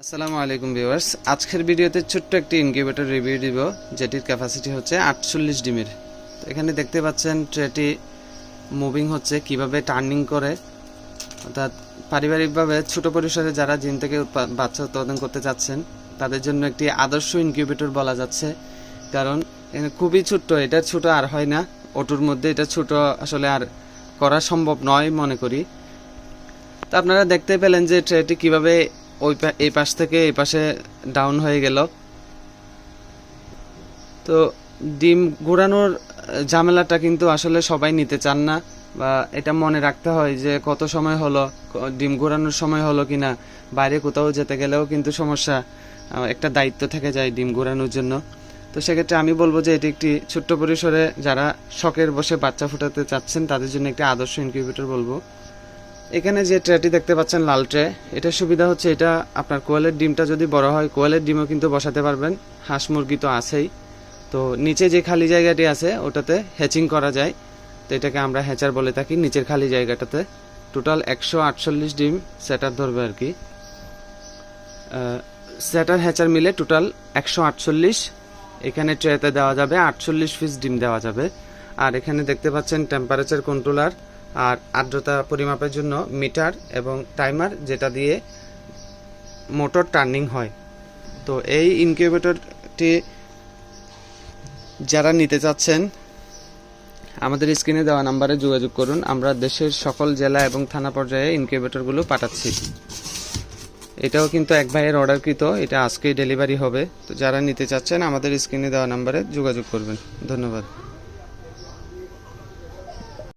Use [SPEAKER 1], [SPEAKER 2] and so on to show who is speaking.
[SPEAKER 1] আসসালামু আলাইকুম ভিউয়ার্স। আজকের ভিডিওতে ছোট্ট একটি ইনকিউবেটর রিভিউ দিব, যেটির ক্যাপাসিটি হচ্ছে আটচল্লিশ ডিমের। তো এখানে দেখতে পাচ্ছেন ট্রেটি মুভিং হচ্ছে, কীভাবে টার্নিং করে। অর্থাৎ পারিবারিকভাবে ছোট পরিসরে যারা জিন থেকে বাচ্চা উৎপাদন করতে চাচ্ছেন, তাদের জন্য একটি আদর্শ ইনকিউবেটর বলা যাচ্ছে। কারণ এখানে খুবই ছোট্ট, এটা ছোট আর হয় না। অটোর মধ্যে এটা ছোট আসলে আর করা সম্ভব নয় মনে করি। তো আপনারা দেখতে পেলেন যে ট্রেটি কীভাবে ওই এই পাশ থেকে এই পাশে ডাউন হয়ে গেল। তো ডিম ঘোরানোর ঝামেলাটা কিন্তু আসলে সবাই নিতে চান না বা এটা মনে রাখতে হয় যে কত সময় হলো ডিম ঘোরানোর সময় হলো কি না বাইরে কোথাও যেতে গেলেও কিন্তু সমস্যা একটা দায়িত্ব থেকে যায় ডিম ঘোরানোর জন্য। তো সেক্ষেত্রে আমি বলব যে এটি একটি ছোট্ট পরিসরে যারা শখের বসে বাচ্চা ফুটাতে চাচ্ছেন, তাদের জন্য একটি আদর্শ ইনকিউবেটর বলব। এখানে যে ট্রেটি দেখতে পাচ্ছেন, লাল ট্রে, এটার সুবিধা হচ্ছে এটা, আপনার কোয়েলের ডিমটা যদি বড় হয়, কোয়েলের ডিমও কিন্তু বসাতে পারবেন। হাঁস মুরগি তো আছেই। তো নিচে যে খালি জায়গাটি আছে, ওটাতে হ্যাচিং করা যায়। তো এটাকে আমরা হ্যাচার বলে থাকি নিচের খালি জায়গাটাতে। টোটাল একশো আটচল্লিশ ডিম সেটার ধরবে আর কি। সেটার হ্যাচার মিলে টোটাল একশো আটচল্লিশ। এখানে ট্রেতে দেওয়া যাবে আটচল্লিশ পিস ডিম দেওয়া যাবে। আর এখানে দেখতে পাচ্ছেন টেম্পারেচার কন্ট্রোলার আর আর্দ্রতা পরিমাপের জন্য মিটার এবং টাইমার যেটা দিয়ে মোটর টার্নিং হয়। তো এই ইনকিউবেটরটি যারা নিতে চাচ্ছেন, আমাদের স্ক্রিনে দেওয়া নাম্বারে যোগাযোগ করুন। আমরা দেশের সকল জেলা এবং থানা পর্যায়ে ইনকিউবেটরগুলো পাঠাচ্ছি। এটাও কিন্তু এক ভাইয়ের অর্ডারকৃত, এটা আজকেই ডেলিভারি হবে। তো যারা নিতে চাচ্ছেন, আমাদের স্ক্রিনে দেওয়া নাম্বারে যোগাযোগ করবেন। ধন্যবাদ।